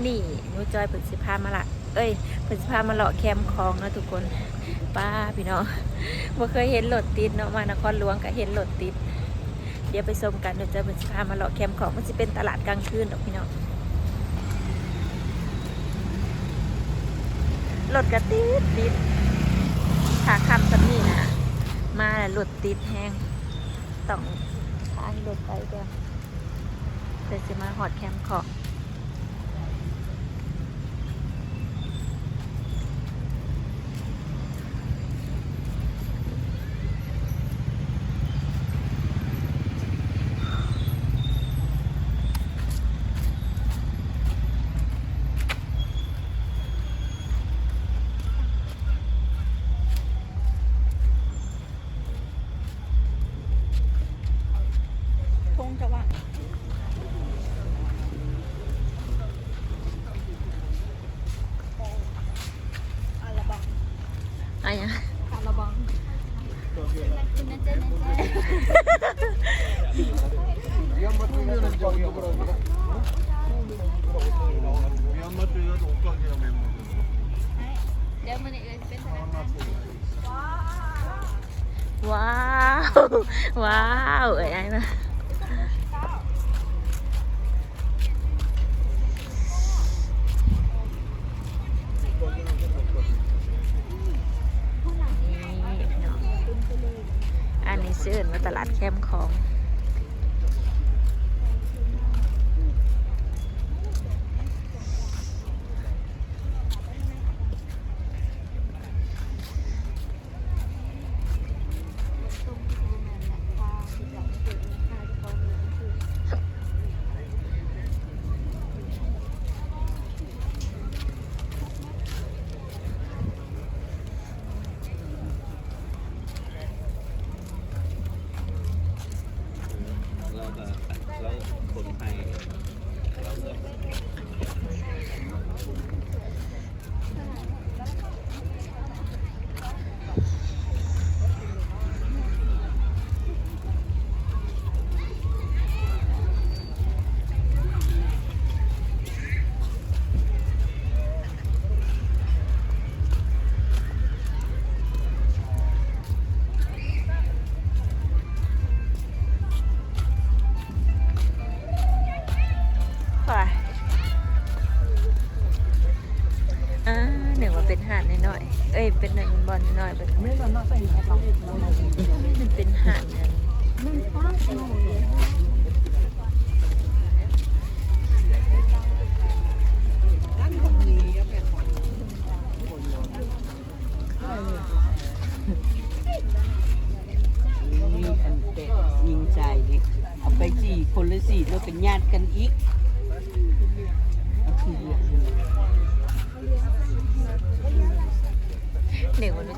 มื่อนี้นูจอยเพิ่นสิพามาละ เอ้ยเพิ่นสิพามาเลาะแคมป์คลองนะทุกคน ป้าพี่น้องบ่เคยเห็นรถติดเนาะมานครหลวงก็เห็นรถติด เดี๋ยวไปชมกันนูจอยเพิ่นสิพามาเลาะแคมป์คลองมันสิเป็นตลาดกลางคืนดอกพี่น้องรถก็ติดติดขาคำสำนี่นะมาแล้วรถติดแห้งต้องพาให้รถไปเด้อเดี๋ยวจะมาหอดแคมป์ของ ว้าว ว้าวเอ้ยไอ้มานี่พี่น้องอันนี้ซื้อมาตลาดแคมป์ของ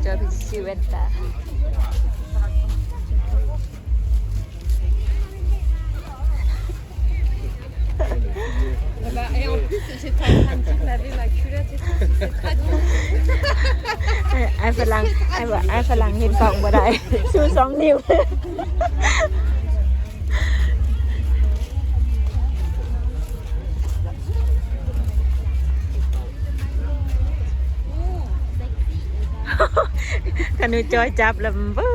จอยพิชชีเวนตาไอ้ฝรั่งไอ้ฝรั่งเห็นกล่องบ่ได้ชูสองนิ้ว นูจอยจับแล้วมันเบ้อ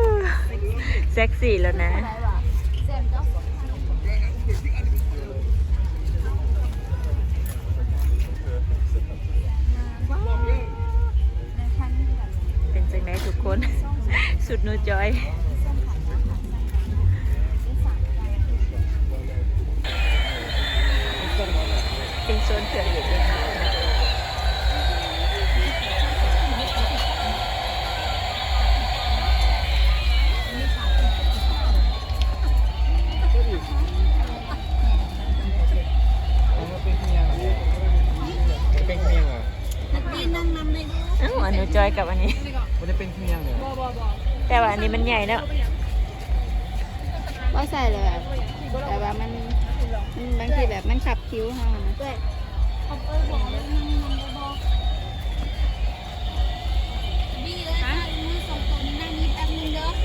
เซ็กซี่แล้วนะ เป็นจังไดทุกคน สุดนูจอย นนี้มันใหญ่เนอะว่าใส่เลยแบบแต่ว่ามันมันบางทีแบบมันขับคิ้วเฮานะจ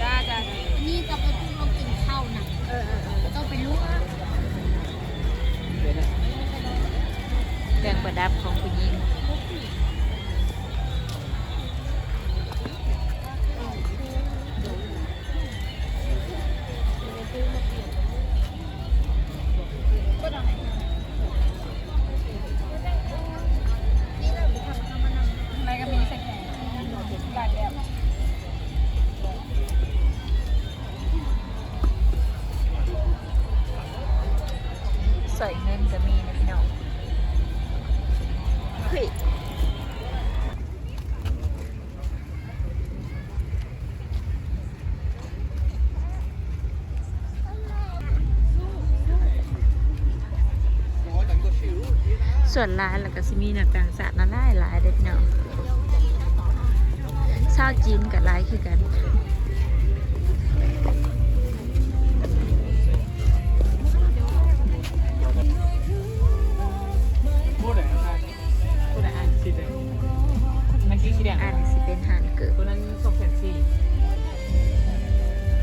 ้าจ้านี่จะไปพูดเรากินข้าวนะเออเออเออต้องไปลุกเครื่องประดั ส่วนร้านแล้วก็สิมีนักต่างชาตินั่นหลายหลายเด็ดเนาะชาวจีนกับหลายคือกันพูดไหนครับพูดไหนอะสีแดงนั่นคือสีแดงอันนี้สิเป็นหานเกิบตัวนั้นสองแสนสี่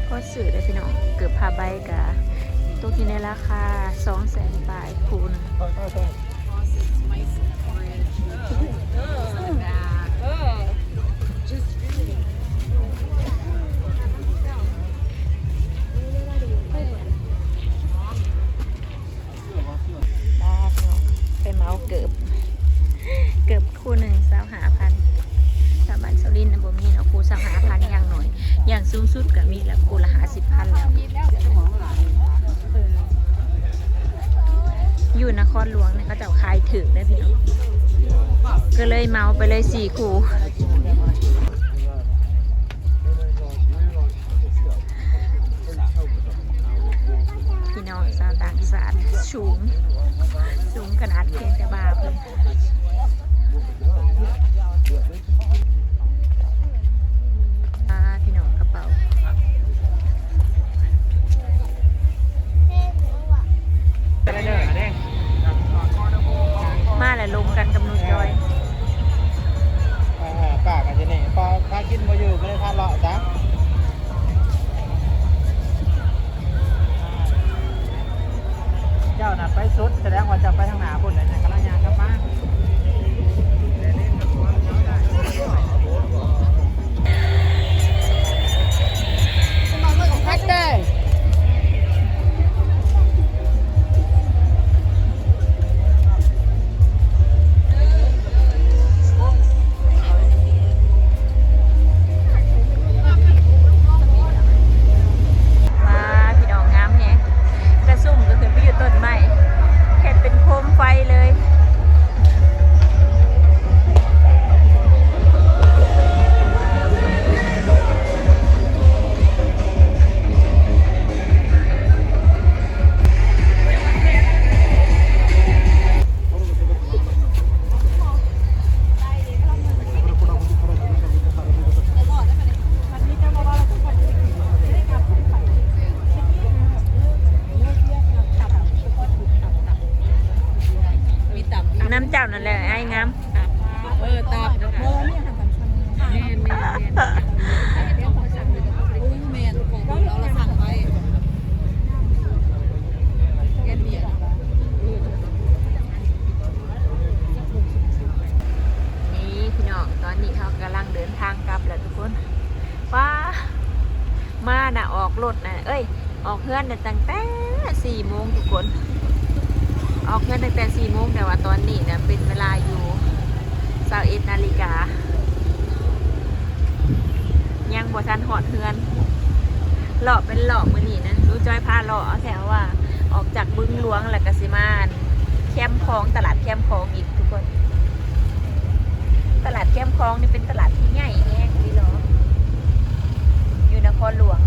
ก็สื่อได้พี่น้องเกือบพาใบกับตัวที่ในราคา2 0 0แสนปลายคูห เมาไปเลยสี่คู่ รถนะเอ้ย ออกเพื่อนตั้งแต่สี่โมงทุกคน ออกเพื่อนตั้งแต่สี่โมงแต่ว่าตอนนี้นะเป็นเวลาอยู่สาวเอ็ดนาฬิกา ยังบ่ชันหอดเพื่อนหล่อเป็นหล่อกมือนี่นะรู้จอยพาหล่อแถวว่า ออกจากบึงหลวงแล้วก็สิมานแคมคลองตลาดแคมคลองอีกทุกคน ตลาดแคมคลองนี่เป็นตลาดที่ใหญ่แง่ดีหน้ออยู่นครหลวง